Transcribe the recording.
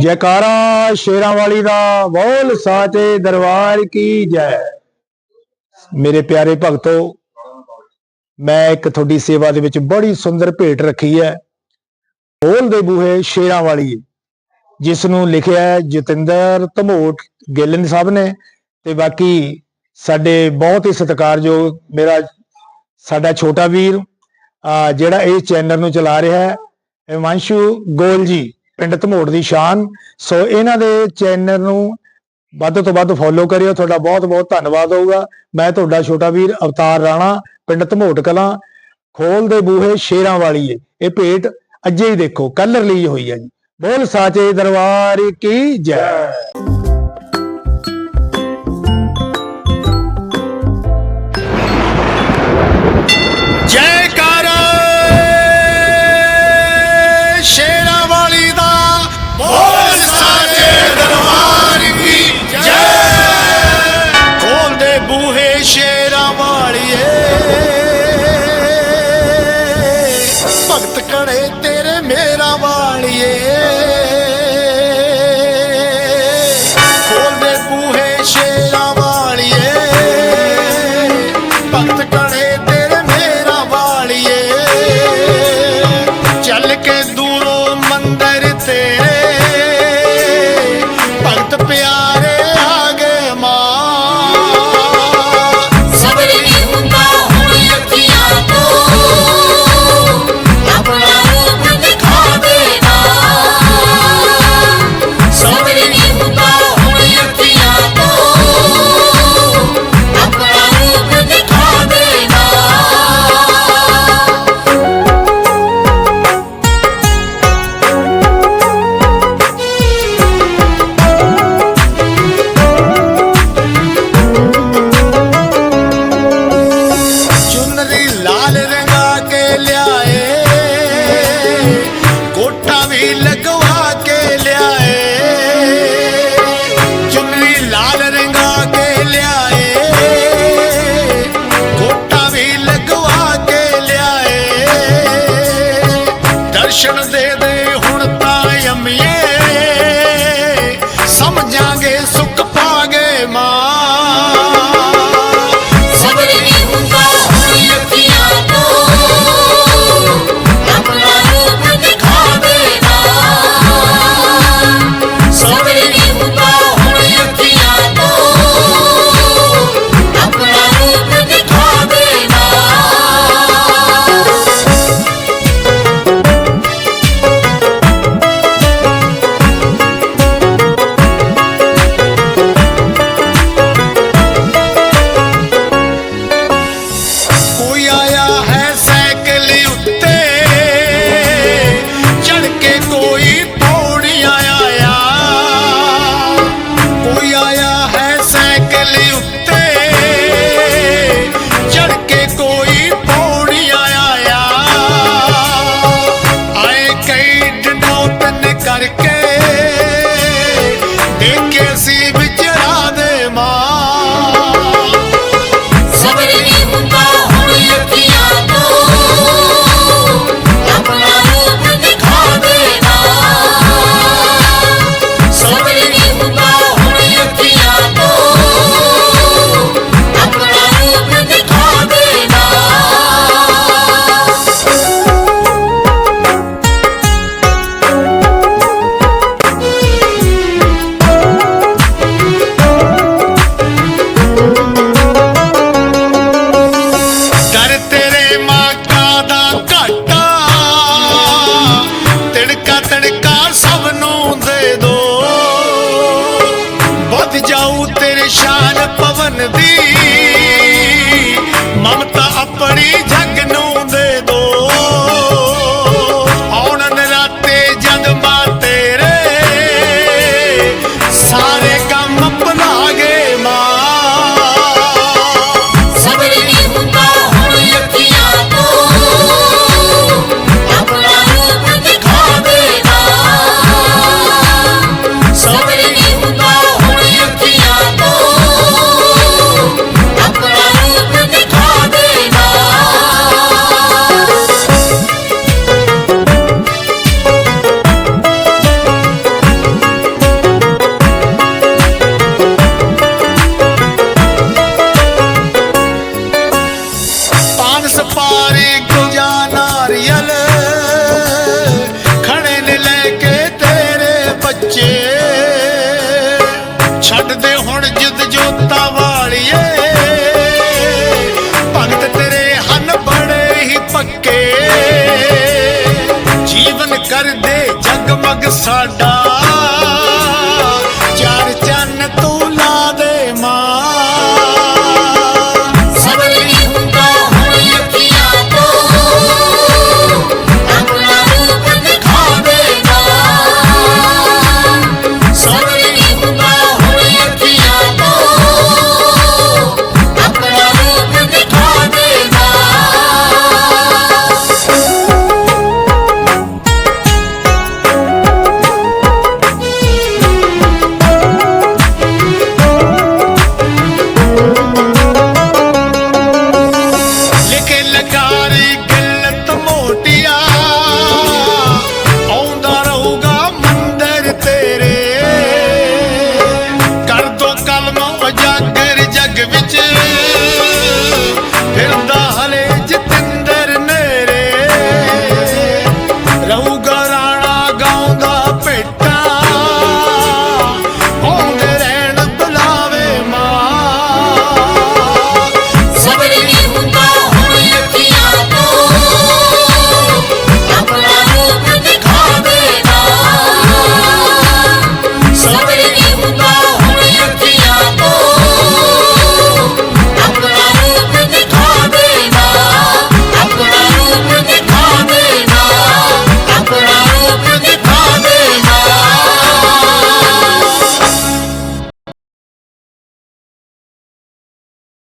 ਜੈਕਾਰਾ ਸ਼ੇਰਾਂ ਵਾਲੀ ਦਾ ਬੋਲ ਸਾਚੇ ਦਰਬਾਰ ਕੀ ਜੈ। ਮੇਰੇ ਪਿਆਰੇ ਭਗਤੋ, ਮੈਂ ਇੱਕ ਤੁਹਾਡੀ ਸੇਵਾ ਦੇ ਵਿੱਚ ਬੜੀ ਸੁੰਦਰ ਭੇਟ ਰੱਖੀ ਹੈ। ਬੋਲ ਦੇ ਬੂਹੇ ਸ਼ੇਰਾਂ ਵਾਲੀ ਜਿਸ ਨੂੰ ਲਿਖਿਆ ਹੈ ਜਤਿੰਦਰ ਧਮੋਟ ਗਿੱਲਨ ਸਾਹਿਬ ਨੇ ਤੇ ਬਾਕੀ ਸਾਡੇ ਬਹੁਤ ਹੀ ਸਤਿਕਾਰਯੋਗ ਮੇਰਾ ਸਾਡਾ ਛੋਟਾ ਵੀਰ ਅਹ ਜਿਹੜਾ ਇਹ ਚੈਨਲ ਨੂੰ ਚਲਾ ਰਿਹਾ ਹੈ, ਹਿਮਾਂਸ਼ੂ ਗੋਲ ਜੀ। ਪਿੰਡ ਧਮੋਟ ਦੀ ਸ਼ਾਨ। ਸੋ ਇਹਨਾਂ ਦੇ ਚੈਨਲ ਨੂੰ ਵੱਧ ਤੋਂ ਵੱਧ ਫੋਲੋ ਕਰਿਓ। ਤੁਹਾਡਾ ਬਹੁਤ ਬਹੁਤ ਧੰਨਵਾਦ ਹੋਊਗਾ। ਮੈਂ ਤੁਹਾਡਾ ਛੋਟਾ ਵੀਰ ਅਵਤਾਰ ਰਾਣਾ, ਪਿੰਡ ਧਮੋਟ ਕਲਾਂ, ਖੋਲ ਦੇ ਬੂਹੇ ਸ਼ੇਰਾਂ ਵਾਲੀ ਏ। ਇਹ ਭੇਟ ਅੱਜੇ ਹੀ ਦੇਖੋ ਕੱਲ ਰਿਲੀਜ਼ ਹੋਈ ਹੈ ਜੀ। ਬੋਲ ਸਾਚੇ ਦਰਬਾਰ ਕੀ ਜੈ। ਦਰਸ਼ਨ ਦੇ ਦੇ ममता ਕਰਦੇ ਜਗਮਗ ਸਾਡਾ।